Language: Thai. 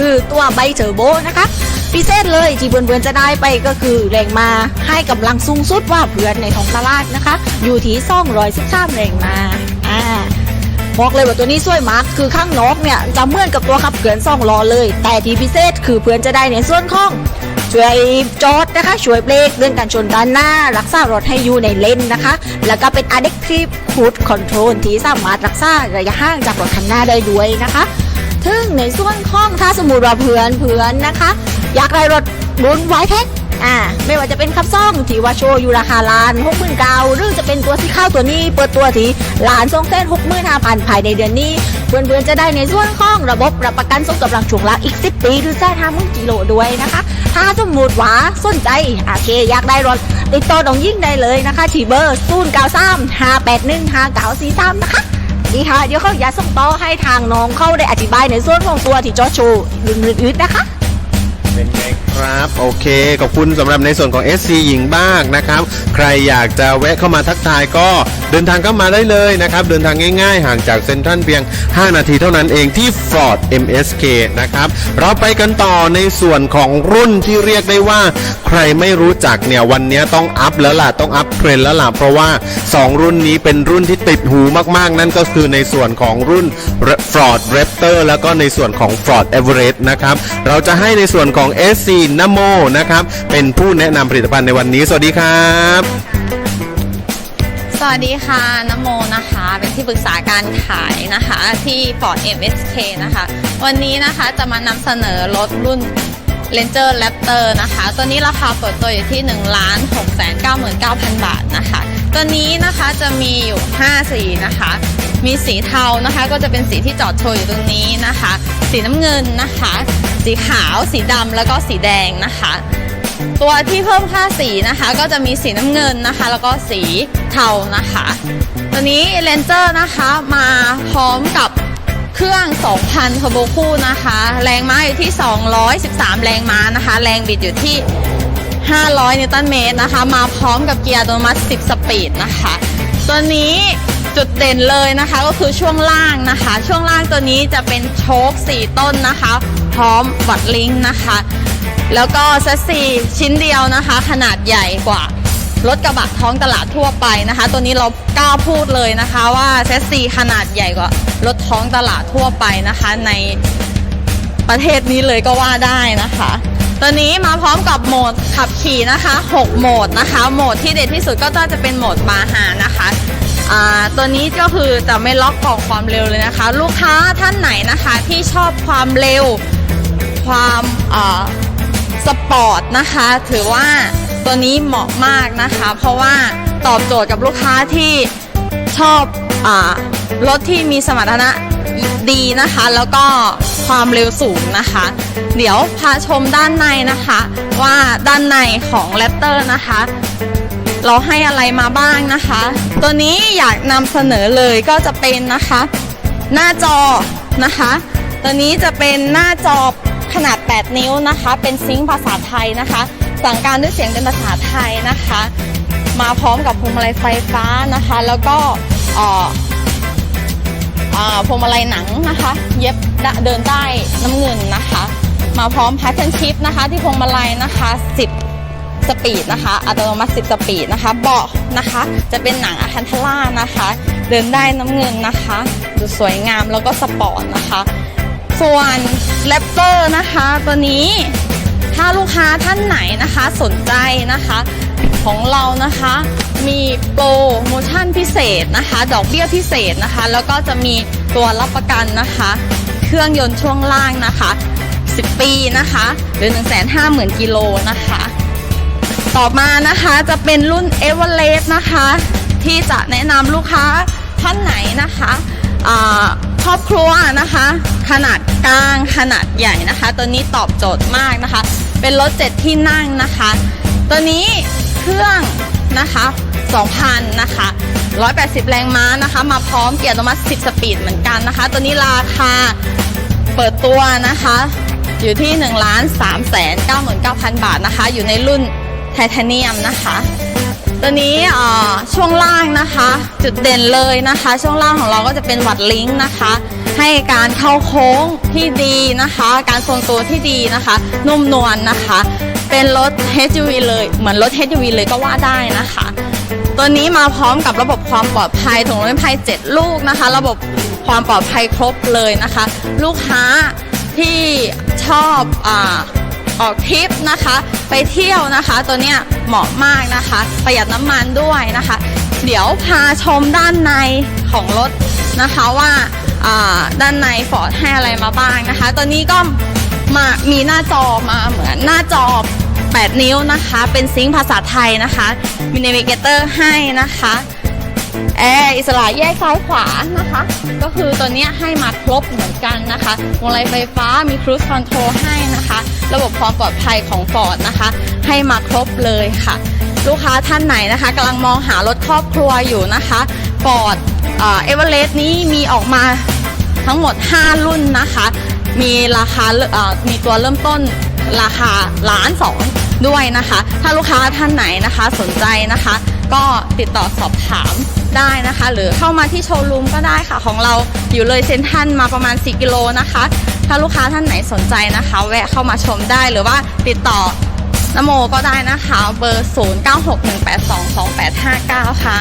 คือตัวใบเทอร์โบนะคะพิเศษเลยที่เพื่อนๆจะได้ไปก็คือแรงมาให้กำลังสูงสุดว่าเพื่อนในท้องตลาดนะคะ อยู่ที่213แรงมาอ่าบอกเลยว่าตัวนี้สวยมากคือข้างนอกเนี่ยจะเหมือนกับตัวขับเกินสองล้อเลย แต่ที่พิเศษคือเพื่อนจะได้ในส่วนของช่วยจอดนะคะช่วยเบรกเรื่องการชนด้านหน้า รักษารถให้อยู่ในเลนนะคะ แล้วก็เป็น adaptive cruise control ที่สามารถรักษาระยะห่างจากรถคันหน้าได้ด้วยนะคะ ถึงในส่วนข้องถ้าสมมติว่าเพื่อนเพื่อนนะคะ อยากได้รถรุ่นไวแท็กอ่าไม่ว่าจะเป็นคับซ่องที่ว่าโชว์อยู่ราคาล้านหกหมื่นเก้าหรือจะเป็นตัวที่เข้าตัวนี้เปิดตัวที่ล้านสองแสนหกหมื่นห้าพันภายในเดือนนี้ เพื่อนๆจะได้ในส่วนข้องระบบรับประกันส่งกำลังช่วงละอีก10ปีหรือแสนห้าหมื่นกิโลด้วยนะคะ ถ้าสมมติว่าสนใจโอเคอยากได้รถติดต่อน้องยิ่งได้เลยนะคะที่เบอร์ศูนย์เก้าสามห้าแปดหนึ่งห้าเก้าสี่สามนะคะ ดีค่ะ เดี๋ยวเขาอยากส่งต่อให้ทางน้องเข้าได้อธิบายในส่วนของตัวที่จอโชว์อื่นๆนะคะ ครับโอเคขอบคุณสำหรับในส่วนของ SC หญิงบ้างนะครับ ใครอยากจะแวะเข้ามาทักทายก็เดินทางเข้ามาได้เลยนะครับ เดินทางง่ายๆ ห่างจากเซ็นทรัลเพียง 5 นาทีเท่านั้นเองที่ Ford MSK นะครับ เราไปกันต่อในส่วนของรุ่นที่เรียกได้ว่า ใครไม่รู้จักเนี่ยวันนี้ต้องอัพแล้วล่ะต้องอัพเทรนด์แล้วล่ะเพราะว่า 2 รุ่นนี้เป็นรุ่นที่ติดหูมากๆ นั่นก็คือในส่วนของรุ่น Ford Raptor แล้วก็ในส่วนของ Ford Everest นะครับ เราจะให้ในส่วนของ SC Namo นะครับ เป็นผู้แนะนำผลิตภัณฑ์ในวันนี้ สวัสดีครับ สวัสดีค่ะนโมนะคะ เป็นที่ปรึกษาการขายนะคะ ที่ Ford MSK นะคะ วันนี้นะคะจะมานำเสนอรถรุ่น Ranger Raptor นะคะ ตัวนี้ราคาเปิดตัวอยู่ที่1 6 9 9 0 0 0 บาทนะคะ ตัวนี้นะคะจะมีอยู่ 5 สีนะคะ มีสีเทานะคะ ก็จะเป็นสีที่จอดโชว์อยู่ตรงนี้นะคะ สีน้ำเงินนะคะ สีขาว สีดำแล้วก็สีแดงนะคะ ตัวที่เพิ่มค่าสีนะคะ ก็จะมีสีน้ำเงินนะคะ แล้วก็สีเทานะคะ ตัวนี้เลนเจอร์นะคะมาพร้อมกับเครื่อง 2,000เทโบคู่นะคะ แรงม้าอยู่ที่ 213 แรงม้านะคะ แรงบิดอยู่ที่ 500 นิวตันเมตรนะคะ มาพร้อมกับเกียร์อัตโนมัติ 10 สปีดนะคะ ตัวนี้ จุดเด่นเลยนะคะก็คือช่วงล่างนะคะ ช่วงล่างตัวนี้จะเป็นโชค4 ต้นนะคะ พร้อมบัดลิงก์นะคะ แล้วก็แซสซีชิ้นเดียวนะคะ ขนาดใหญ่กว่ารถกระบะท้องตลาดทั่วไปนะคะ ตัวนี้เรากล้าพูดเลยนะคะว่าแซสซีขนาดใหญ่กว่ารถท้องตลาดทั่วไปนะคะ ในประเทศนี้เลยก็ว่าได้นะคะตัวนี้มาพร้อมกับโหมดขับขี่นะคะ 6 โหมดนะคะ โหมดที่เด็ดที่สุดก็จะเป็นโหมดบาฮานะคะ ตัวนี้ก็คือจะไม่ล็อกกล่องความเร็วเลยนะคะ ลูกค้าท่านไหนนะคะที่ชอบความเร็ว ความสปอร์ตนะคะ ถือว่าตัวนี้เหมาะมากนะคะ เพราะว่าตอบโจทย์กับลูกค้าที่ชอบอรถที่มีสมรรถนะดีนะคะ แล้วก็ความเร็วสูงนะคะ เดี๋ยวพาชมด้านในนะคะ ว่าด้านในของแรปเตอร์นะคะ เราให้อะไรมาบ้างนะคะ ตัวนี้อยากนำเสนอเลยก็จะเป็นนะคะ หน้าจอนะคะ ตัวนี้จะเป็นหน้าจอขนาด 8 นิ้วนะคะ เป็นซิงค์ภาษาไทยนะคะ สั่งการด้วยเสียงเป็นภาษาไทยนะคะ มาพร้อมกับพวงมาลัยไฟฟ้านะคะ แล้วก็อ่อพวงมาลัยหนังนะคะ เย็บเดินได้น้ำเงินนะคะ มาพร้อม pattern shift นะคะ ที่พวงมาลัยนะคะ 10 สปีดนะคะ อัตโนมัติ10สปีดนะคะ เบาะนะคะ จะเป็นหนังอะคันทล่านะคะ เดินได้น้ำเงินนะคะ ดูสวยงามแล้วก็สปอร์ตนะคะ ส่วนแรปเตอร์นะคะ ตัวนี้ถ้าลูกค้าท่านไหนนะคะสนใจนะคะของเรานะคะมีโปรโมชั่นพิเศษนะคะ ดอกเบี้ยพิเศษนะคะ แล้วก็จะมีตัวรับประกันนะคะ เครื่องยนต์ช่วงล่างนะคะ 10 ปีนะคะ หรือ 150,000กิโลนะคะ ต่อมานะคะจะเป็นรุ่น e v e r e s t นะคะ ที่จะแนะนำลูกค้าท่านไหนนะคะครอบครัวนะคะ ขนาดกลางขนาดใหญ่นะคะ ตัวนี้ตอบโจทย์มากนะคะ เป็นรถเจ็ดที่นั่งนะคะ ตัวนี้เครื่องนะคะ2,000นะคะ180 แรงม้านะคะ มาพร้อมเกียร์อัตโนมัติ10 สปีดเหมือนกันนะคะ ตัวนี้ราคาเปิดตัวนะคะ อยู่ที่ 1 3 9 9 0 0 0 บาทนะคะ อยู่ในรุ่น ไทเทเนียมนะคะ ตัวนี้ช่วงล่างนะคะ จุดเด่นเลยนะคะ ช่วงล่างของเราก็จะเป็นวัดลิงก์นะคะ ให้การเข้าโค้งที่ดีนะคะ การทรงตัวที่ดีนะคะ นุ่มนวลนะคะ เป็นรถ HUV เลยเหมือนรถ HUV เลยก็ว่าได้นะคะ ตัวนี้มาพร้อมกับระบบความปลอดภัยถุงลมนิรภัย 7 ลูกนะคะ ระบบความปลอดภัยครบเลยนะคะ ลูกค้าที่ชอบอา ออกทริปนะคะ ไปเที่ยวนะคะ ตัวเนี้ยเหมาะมากนะคะ ประหยัดน้ำมันด้วยนะคะ เดี๋ยวพาชมด้านในของรถนะคะว่าอ่าด้านในฟอร์ดให้อะไรมาบ้างนะคะ ตัวนี้ก็มามีหน้าจอมาเหมือนหน้าจอ 8 นิ้วนะคะ เป็นซิงค์ภาษาไทยนะคะ มีเนวิเกเตอร์ให้นะคะ แอร์อิสระแยกซ้ายขวานะคะ ก็คือตัวนี้ให้มาครบเหมือนกันนะคะวงไลไฟฟ้ามีครู i คอนโทรลให้นะคะ ระบบความปลอดภัยของ Ford นะคะ ให้มาครบเลยค่ะ ลูกค้าท่านไหนนะคะกำลังมองหารถครอบครัวอยู่นะคะ Ford เอเวอเรสต์นี้มีออกมาทั้งหมด 5 รุ่นนะคะ มีราคาเอ่อมีตัวเริ่มต้นราคาล้านสองด้วยนะคะ ถ้าลูกค้าท่านไหนนะคะสนใจนะคะ ก็ติดต่อสอบถาม ได้นะคะ หรือเข้ามาที่โชว์รูมก็ได้ค่ะ ของเราอยู่เลยเซนทรันมาประมาณ 4 กิโลนะคะ ถ้าลูกค้าท่านไหนสนใจนะคะ แวะเข้ามาชมได้หรือว่าติดต่อนโมก็ได้นะคะ เบอร์ 0961822859 ค่ะ